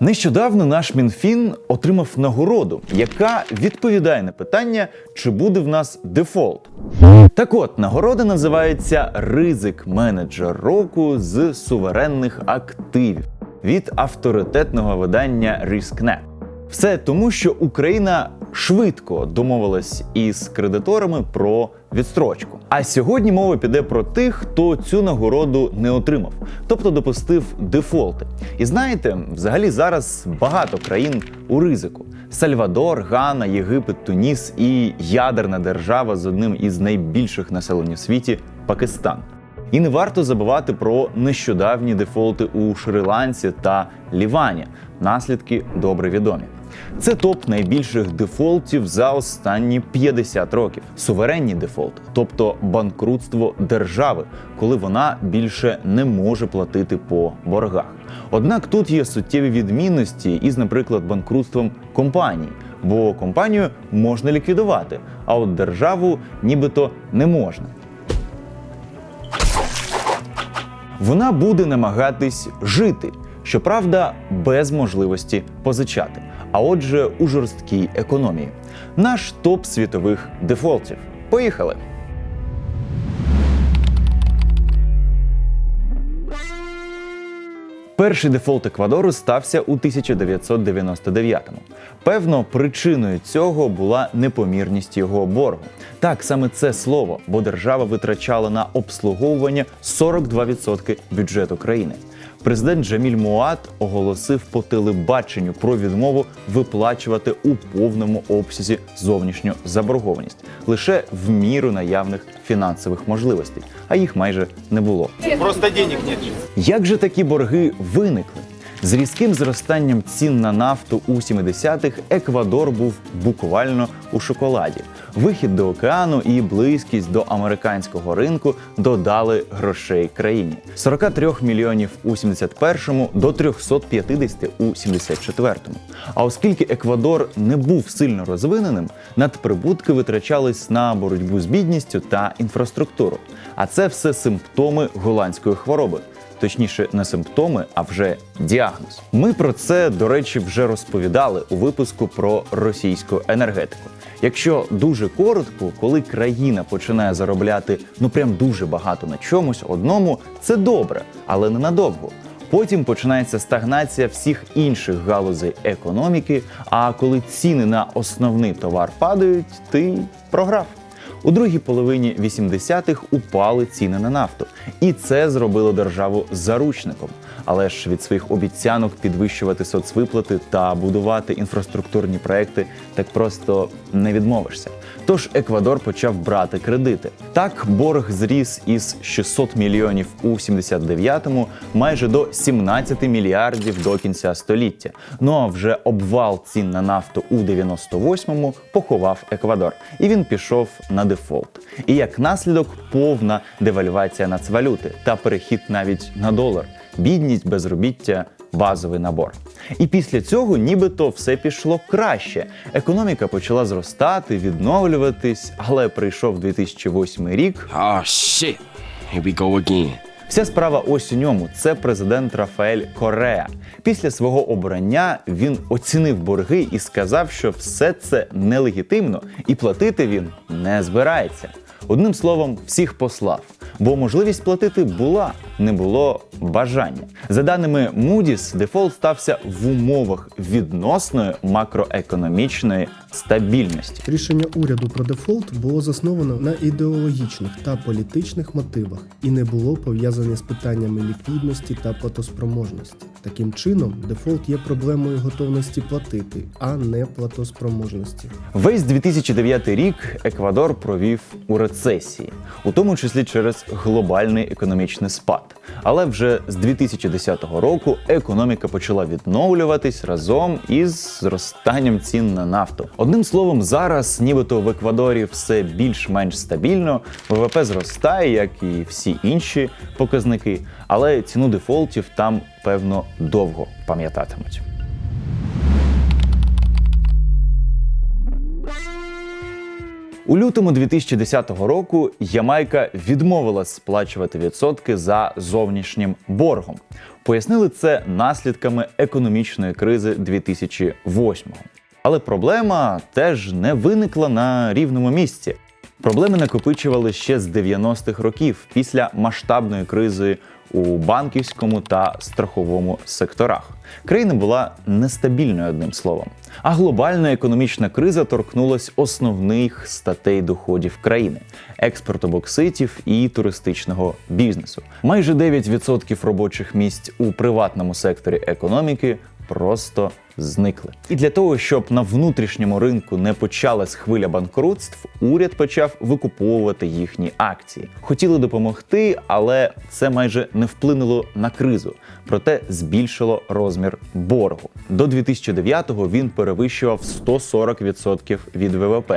Нещодавно наш мінфін отримав нагороду, яка відповідає на питання, чи буде в нас дефолт. Так от нагорода називається Ризик менеджер року з суверенних активів від авторитетного видання RiskNet. Все тому, що Україна швидко домовилась із кредиторами про відстрочку. А сьогодні мова піде про тих, хто цю нагороду не отримав, тобто допустив дефолти. І знаєте, взагалі зараз багато країн у ризику: Сальвадор, Гана, Єгипет, Туніс і ядерна держава з одним із найбільших населень у світі Пакистан. І не варто забувати про нещодавні дефолти у Шри-Ланці та Лівані. Наслідки добре відомі. Це топ найбільших дефолтів за останні 50 років. Суверенні дефолти, тобто банкрутство держави, коли вона більше не може платити по боргах. Однак тут є суттєві відмінності із, наприклад, банкрутством компаній, бо компанію можна ліквідувати, а от державу нібито не можна. Вона буде намагатись жити, щоправда, без можливості позичати. А отже, у жорсткій економії. Наш топ світових дефолтів. Поїхали! Перший дефолт Еквадору стався у 1999-му. Певно, причиною цього була непомірність його боргу. Так, саме це слово, бо держава витрачала на обслуговування 42% бюджету країни. Президент Джаміль Муат оголосив по телебаченню про відмову виплачувати у повному обсязі зовнішню заборгованість лише в міру наявних фінансових можливостей, а їх майже не було. Просто денег нет. Як же такі борги виникли? З різким зростанням цін на нафту у 70-х Еквадор був буквально у шоколаді. Вихід до океану і близькість до американського ринку додали грошей країні: 43 мільйонів у 71-му до 350 у 74-му. А оскільки Еквадор не був сильно розвиненим, надприбутки витрачались на боротьбу з бідністю та інфраструктуру. А це все симптоми голландської хвороби точніше, не симптоми, а вже діагноз. Ми про це, до речі, вже розповідали у випуску про російську енергетику. Якщо дуже коротко, коли країна починає заробляти ну прям дуже багато на чомусь одному, це добре, але не надовго. Потім починається стагнація всіх інших галузей економіки. А коли ціни на основний товар падають, ти програв. У другій половині 80-х упали ціни на нафту, і це зробило державу заручником. Але ж від своїх обіцянок підвищувати соцвиплати та будувати інфраструктурні проекти так просто не відмовишся. Тож Еквадор почав брати кредити. Так борг зріс із 600 мільйонів у 79-му майже до 17 мільярдів до кінця століття. Ну а вже обвал цін на нафту у 98-му поховав Еквадор, і він пішов на дефолт. І як наслідок повна девальвація нацвалюти та перехід навіть на долар, бідність, безробіття. Базовий набор. І після цього нібито все пішло краще. Економіка почала зростати, відновлюватись, але прийшов 2008 рік. Oh shit. Here we go again. Вся справа ось у ньому. Це президент Рафаель Корея. Після свого обрання він оцінив борги і сказав, що все це нелегітимно і платити він не збирається. Одним словом, всіх послав. Бо можливість платити була, не було бажання. За даними Moody's, дефолт стався в умовах відносної макроекономічної стабільності. Рішення уряду про дефолт було засновано на ідеологічних та політичних мотивах і не було пов'язане з питаннями ліквідності та платоспроможності. Таким чином, дефолт є проблемою готовності платити, а не платоспроможності. Весь 2009 рік Еквадор провів у рецесії, у тому числі через глобальний економічний спад. Але вже з 2010 року економіка почала відновлюватись разом із зростанням цін на нафту. Одним словом, зараз, нібито в Еквадорі все більш-менш стабільно, ВВП зростає, як і всі інші показники, але ціну дефолтів там певно довго пам'ятатимуть. У лютому 2010 року Ямайка відмовилась сплачувати відсотки за зовнішнім боргом. Пояснили це наслідками економічної кризи 2008-го. Але проблема теж не виникла на рівному місці. Проблеми накопичували ще з 90-х років після масштабної кризи у банківському та страховому секторах. Країна була нестабільною одним словом. А глобальна економічна криза торкнулась основних статей доходів країни експорту бокситів і туристичного бізнесу. Майже 9% робочих місць у приватному секторі економіки просто зникли. І для того, щоб на внутрішньому ринку не почалась хвиля банкрутств, уряд почав викуповувати їхні акції. Хотіли допомогти, але це майже не вплинуло на кризу, проте збільшило розмір боргу. До 2009-го він перевищував 140% від ВВП,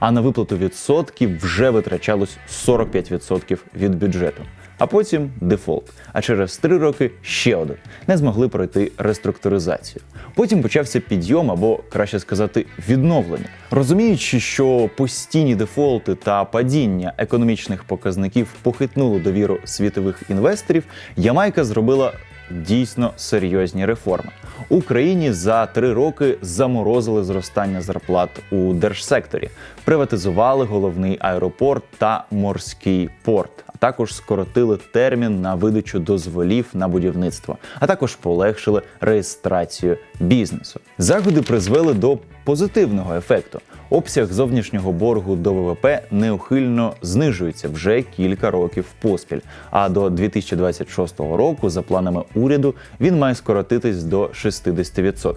а на виплату відсотків вже витрачалось 45% від бюджету. А потім дефолт. А через три роки ще один. Не змогли пройти реструктуризацію. Потім почався підйом або краще сказати, відновлення. Розуміючи, що постійні дефолти та падіння економічних показників похитнули довіру світових інвесторів, Ямайка зробила дійсно серйозні реформи. Україні за три роки заморозили зростання зарплат у держсекторі, приватизували головний аеропорт та морський порт. Також скоротили термін на видачу дозволів на будівництво, а також полегшили реєстрацію бізнесу. Заходи призвели до позитивного ефекту. Обсяг зовнішнього боргу до ВВП неухильно знижується вже кілька років поспіль. А до 2026 року, за планами уряду, він має скоротитись до 60%.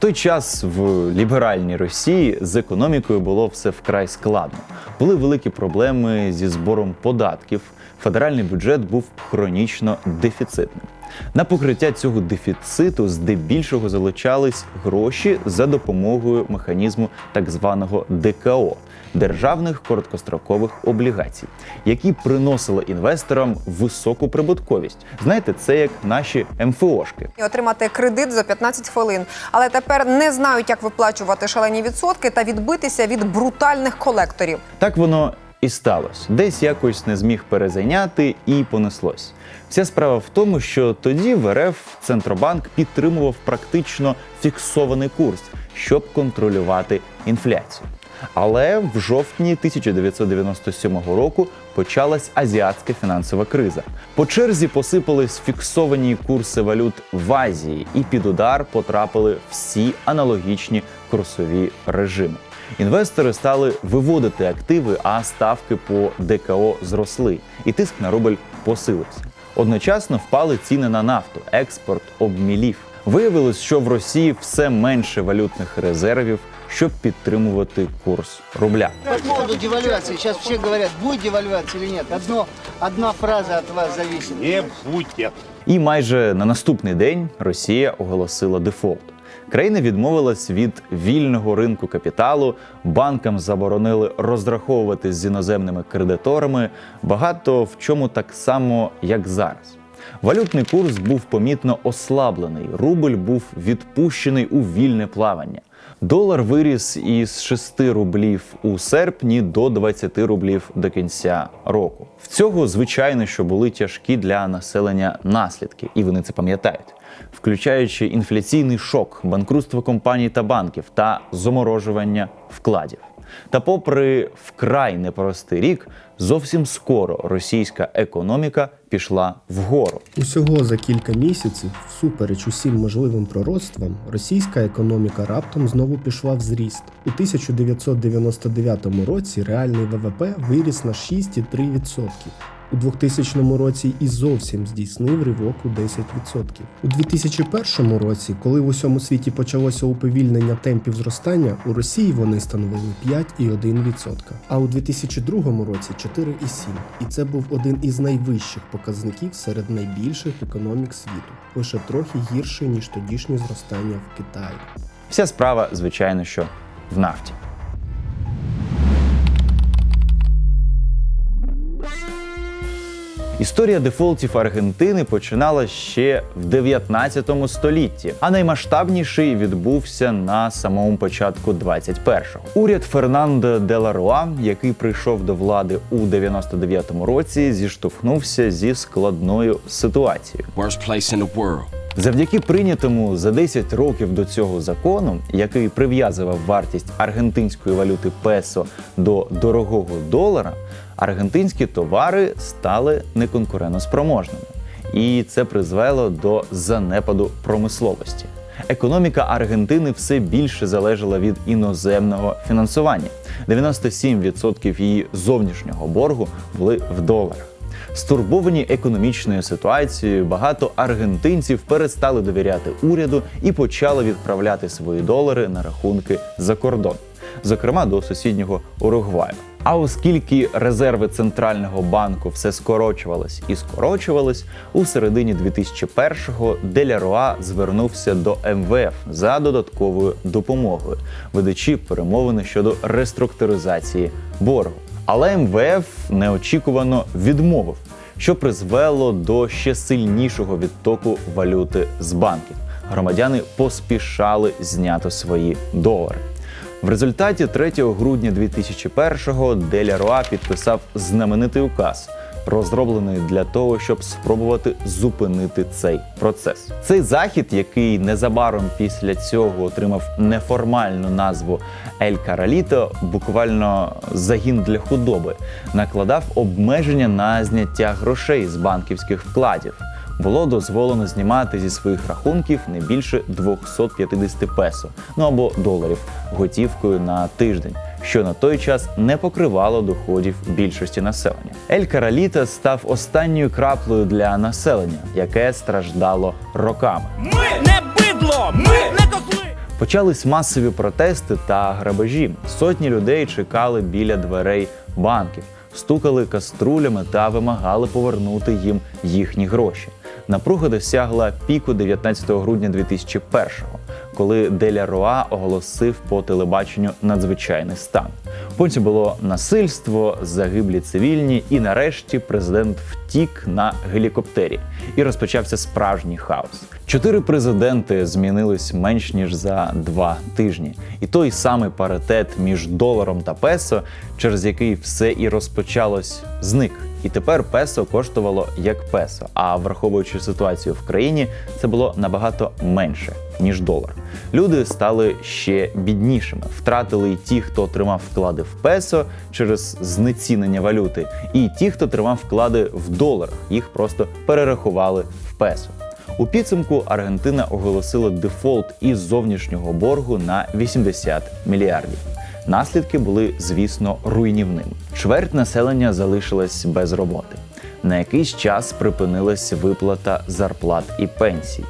Той час в ліберальній Росії з економікою було все вкрай складно. Були великі проблеми зі збором податків. Федеральний бюджет був хронічно дефіцитним. На покриття цього дефіциту здебільшого залучались гроші за допомогою механізму так званого ДКО державних короткострокових облігацій, які приносили інвесторам високу прибутковість. Знаєте, це як наші МФОшки. отримати кредит за 15 хвилин, але тепер не знають, як виплачувати шалені відсотки та відбитися від брутальних колекторів. Так воно і сталося. Десь якось не зміг перезайняти і понеслось. Вся справа в тому, що тоді в РФ Центробанк підтримував практично фіксований курс, щоб контролювати інфляцію. Але в жовтні 1997 року почалась азіатська фінансова криза. По черзі посипались фіксовані курси валют в Азії, і під удар потрапили всі аналогічні курсові режими. Інвестори стали виводити активи, а ставки по ДКО зросли, і тиск на рубль посилився. Одночасно впали ціни на нафту, експорт обмілів. Виявилось, що в Росії все менше валютних резервів, щоб підтримувати курс рубля. По поводу девальвации. Сейчас все говорят, будет девальвация или нет. Одно, одна фраза от вас зависит. Не будет. І майже на наступний день Росія оголосила дефолт. Країна відмовилась від вільного ринку капіталу, банкам заборонили розраховуватись з іноземними кредиторами, багато в чому так само, як зараз. Валютний курс був помітно ослаблений, рубль був відпущений у вільне плавання. Долар виріс із 6 рублів у серпні до 20 рублів до кінця року. В цього, звичайно, що були тяжкі для населення наслідки, і вони це пам'ятають, включаючи інфляційний шок, банкрутство компаній та банків та заморожування вкладів. Та, попри вкрай непростий рік, зовсім скоро російська економіка пішла вгору. Усього за кілька місяців, всупереч усім можливим пророцтвам, російська економіка раптом знову пішла в зріст. У 1999 році реальний ВВП виріс на 6,3%. У 2000 році і зовсім здійснив ривок у 10%. У 2001 році, коли в усьому світі почалося уповільнення темпів зростання, у Росії вони становили 5,1%, а у 2002 році 4,7%. І це був один із найвищих показників серед найбільших економік світу, лише трохи гірше ніж тодішнє зростання в Китаї. Вся справа, звичайно, що в нафті. Історія дефолтів Аргентини починала ще в 19 столітті, а наймасштабніший відбувся на самому початку 21-го. Уряд Фернандо де Ларуа, який прийшов до влади у 99-му році, зіштовхнувся зі складною ситуацією. Worst place in the world. Завдяки прийнятому за 10 років до цього закону, який прив'язував вартість аргентинської валюти песо до дорогого долара, аргентинські товари стали неконкурентоспроможними. І це призвело до занепаду промисловості. Економіка Аргентини все більше залежала від іноземного фінансування. 97% її зовнішнього боргу були в доларах. Стурбовані економічною ситуацією, багато аргентинців перестали довіряти уряду і почали відправляти свої долари на рахунки за кордон, зокрема до сусіднього Уругваю. А оскільки резерви центрального банку все скорочувались і скорочувались, у середині 2001-го Деляруа звернувся до МВФ за додатковою допомогою, ведучи перемовини щодо реструктуризації боргу. Але МВФ неочікувано відмовив, що призвело до ще сильнішого відтоку валюти з банків. Громадяни поспішали зняти свої долари. В результаті 3 грудня 2001-го Деля Руа підписав знаменитий указ, розроблений для того, щоб спробувати зупинити цей процес. Цей захід, який незабаром після цього отримав неформальну назву Ель Караліто, буквально загін для худоби, накладав обмеження на зняття грошей з банківських вкладів. Було дозволено знімати зі своїх рахунків не більше 250 песо, ну або доларів готівкою на тиждень, що на той час не покривало доходів більшості населення. Ель Караліта став останньою краплею для населення, яке страждало роками. Ми не бидло! Ми не козли! Почались масові протести та грабежі. Сотні людей чекали біля дверей банків, стукали каструлями та вимагали повернути їм їхні гроші. Напруга досягла піку 19 грудня 2001-го, коли Деля Роа оголосив по телебаченню надзвичайний стан. Потім було насильство, загиблі цивільні, і нарешті президент втік на гелікоптері і розпочався справжній хаос. Чотири президенти змінились менш ніж за два тижні, і той самий паритет між доларом та песо, через який все і розпочалось, зник. І тепер песо коштувало як песо. А враховуючи ситуацію в країні, це було набагато менше ніж долар. Люди стали ще біднішими, втратили й ті, хто тримав вклади в песо через знецінення валюти, і ті, хто тримав вклади в доларах, їх просто перерахували в песо. У підсумку Аргентина оголосила дефолт із зовнішнього боргу на 80 мільярдів. Наслідки були, звісно, руйнівними. Чверть населення залишилась без роботи. На якийсь час припинилась виплата зарплат і пенсій.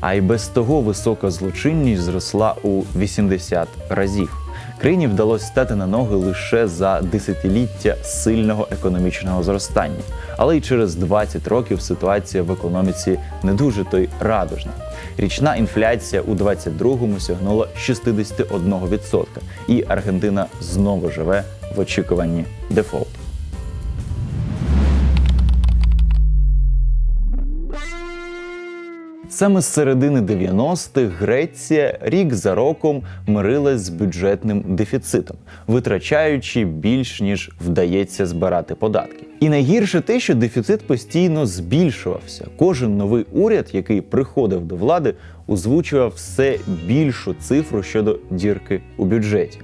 А й без того висока злочинність зросла у 80 разів. Країні вдалося стати на ноги лише за десятиліття сильного економічного зростання. Але й через 20 років ситуація в економіці не дуже то й радужна. Річна інфляція у 22-му сягнула 61%, і Аргентина знову живе в очікуванні дефолту. Саме з середини 90-х Греція рік за роком мирилась з бюджетним дефіцитом, витрачаючи більш ніж вдається збирати податки. І найгірше те, що дефіцит постійно збільшувався. Кожен новий уряд, який приходив до влади, озвучував все більшу цифру щодо дірки у бюджеті.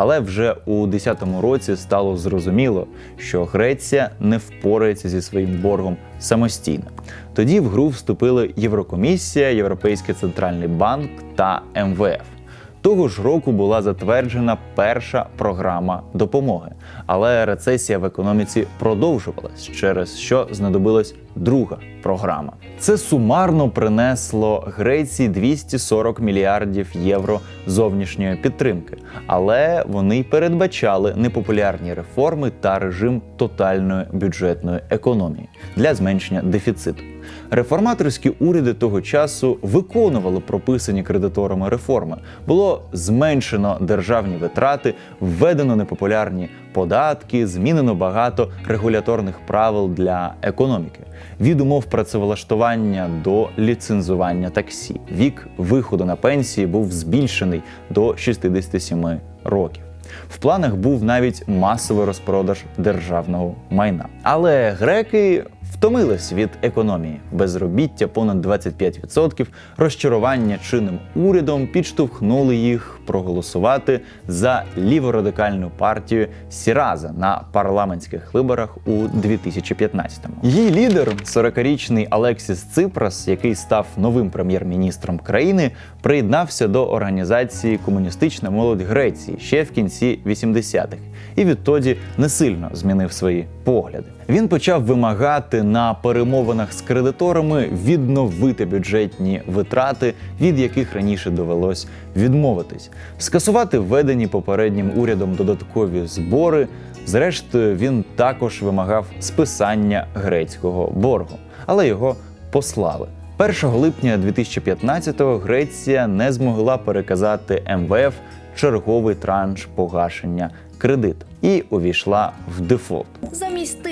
Але вже у 2010 році стало зрозуміло, що Греція не впорається зі своїм боргом самостійно. Тоді в гру вступили Єврокомісія, Європейський центральний банк та МВФ. Того ж року була затверджена перша програма допомоги, але рецесія в економіці продовжувалась, через що знадобилась друга програма. Це сумарно принесло Греції 240 мільярдів євро зовнішньої підтримки, але вони передбачали непопулярні реформи та режим тотальної бюджетної економії для зменшення дефіциту. Реформаторські уряди того часу виконували прописані кредиторами реформи. Було зменшено державні витрати, введено непопулярні податки, змінено багато регуляторних правил для економіки. Від умов працевлаштування до ліцензування таксі. Вік виходу на пенсії був збільшений до 67 років. В планах був навіть масовий розпродаж державного майна. Але греки втомились від економії. Безробіття понад 25%, розчарування чинним урядом підштовхнули їх проголосувати за ліворадикальну партію Сіраза на парламентських виборах у 2015-му. Її лідер, 40-річний Алексіс Ципрас, який став новим прем'єр-міністром країни, приєднався до організації Комуністична молодь Греції ще в кінці 80-х і відтоді не сильно змінив свої погляди. Він почав вимагати на перемовинах з кредиторами відновити бюджетні витрати, від яких раніше довелось відмовитись, скасувати введені попереднім урядом додаткові збори. Зрештою, він також вимагав списання грецького боргу, але його послали. 1 липня 2015-го Греція не змогла переказати МВФ черговий транш погашення кредиту і увійшла в дефолт.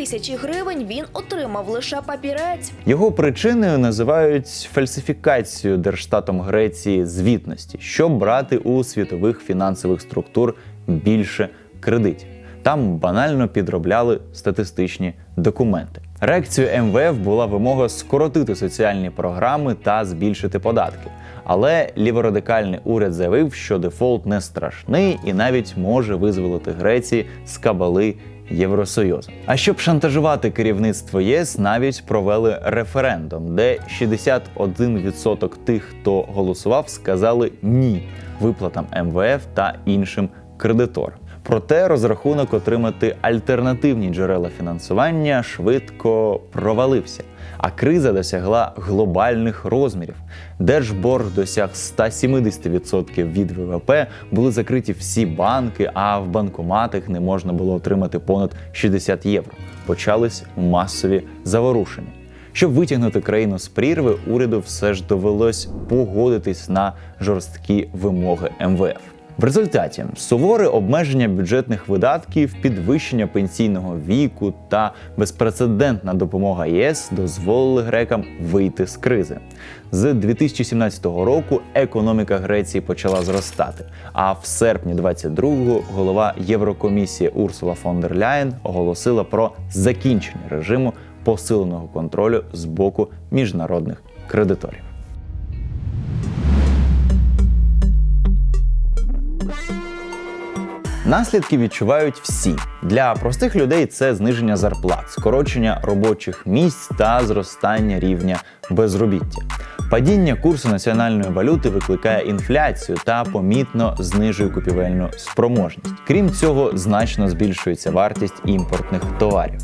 Тисячі гривень він отримав лише папірець. Його причиною називають фальсифікацію Держстатом Греції звітності, щоб брати у світових фінансових структур більше кредитів. Там банально підробляли статистичні документи. Реакцією МВФ була вимога скоротити соціальні програми та збільшити податки. Але ліворадикальний уряд заявив, що дефолт не страшний і навіть може визволити Греції з кабали Євросоюзу. А щоб шантажувати керівництво ЄС, навіть провели референдум, де 61% тих, хто голосував, сказали ні виплатам МВФ та іншим кредиторам. Проте розрахунок отримати альтернативні джерела фінансування швидко провалився, а криза досягла глобальних розмірів. Держборг досяг 170% від ВВП, були закриті всі банки, а в банкоматах не можна було отримати понад 60 євро. Почались масові заворушення. Щоб витягнути країну з прірви, уряду все ж довелось погодитись на жорсткі вимоги МВФ. В результаті суворе обмеження бюджетних видатків, підвищення пенсійного віку та безпрецедентна допомога ЄС дозволили грекам вийти з кризи. З 2017 року економіка Греції почала зростати. А в серпні 22-го голова Єврокомісії Урсула фон дер Ляєн оголосила про закінчення режиму посиленого контролю з боку міжнародних кредиторів. Наслідки відчувають всі. Для простих людей це зниження зарплат, скорочення робочих місць та зростання рівня безробіття. Падіння курсу національної валюти викликає інфляцію та помітно знижує купівельну спроможність. Крім цього, значно збільшується вартість імпортних товарів.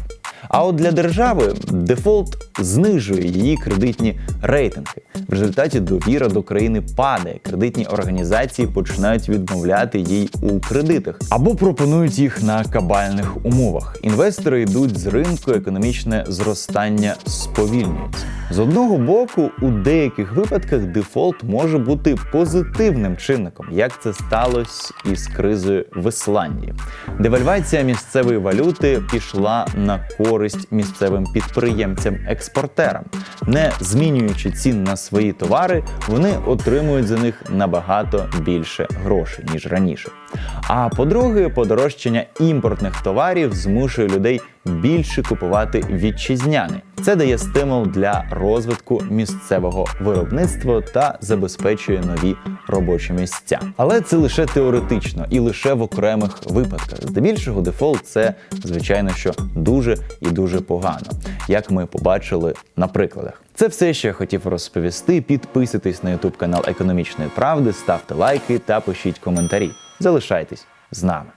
А от для держави дефолт знижує її кредитні рейтинги. В результаті довіра до країни падає. Кредитні організації починають відмовляти їй у кредитах або пропонують їх на кабальних умовах. Інвестори йдуть з ринку, економічне зростання сповільнюється. З одного боку, у деяких випадках дефолт може бути позитивним чинником, як це сталося із кризою в Ісландії. Девальвація місцевої валюти пішла на користь місцевим підприємцям-експортерам. Не змінюючи цін на свої товари, вони отримують за них набагато більше грошей ніж раніше. А по-друге, подорожчання імпортних товарів змушує людей більше купувати вітчизняне. Це дає стимул для розвитку місцевого виробництва та забезпечує нові робочі місця. Але це лише теоретично і лише в окремих випадках. Здебільшого, дефолт це звичайно що дуже і дуже погано, як ми побачили на прикладах. Це все, що я хотів розповісти. Підписуйтесь на YouTube канал Економічної правди, ставте лайки та пишіть коментарі. Залишайтесь з нами.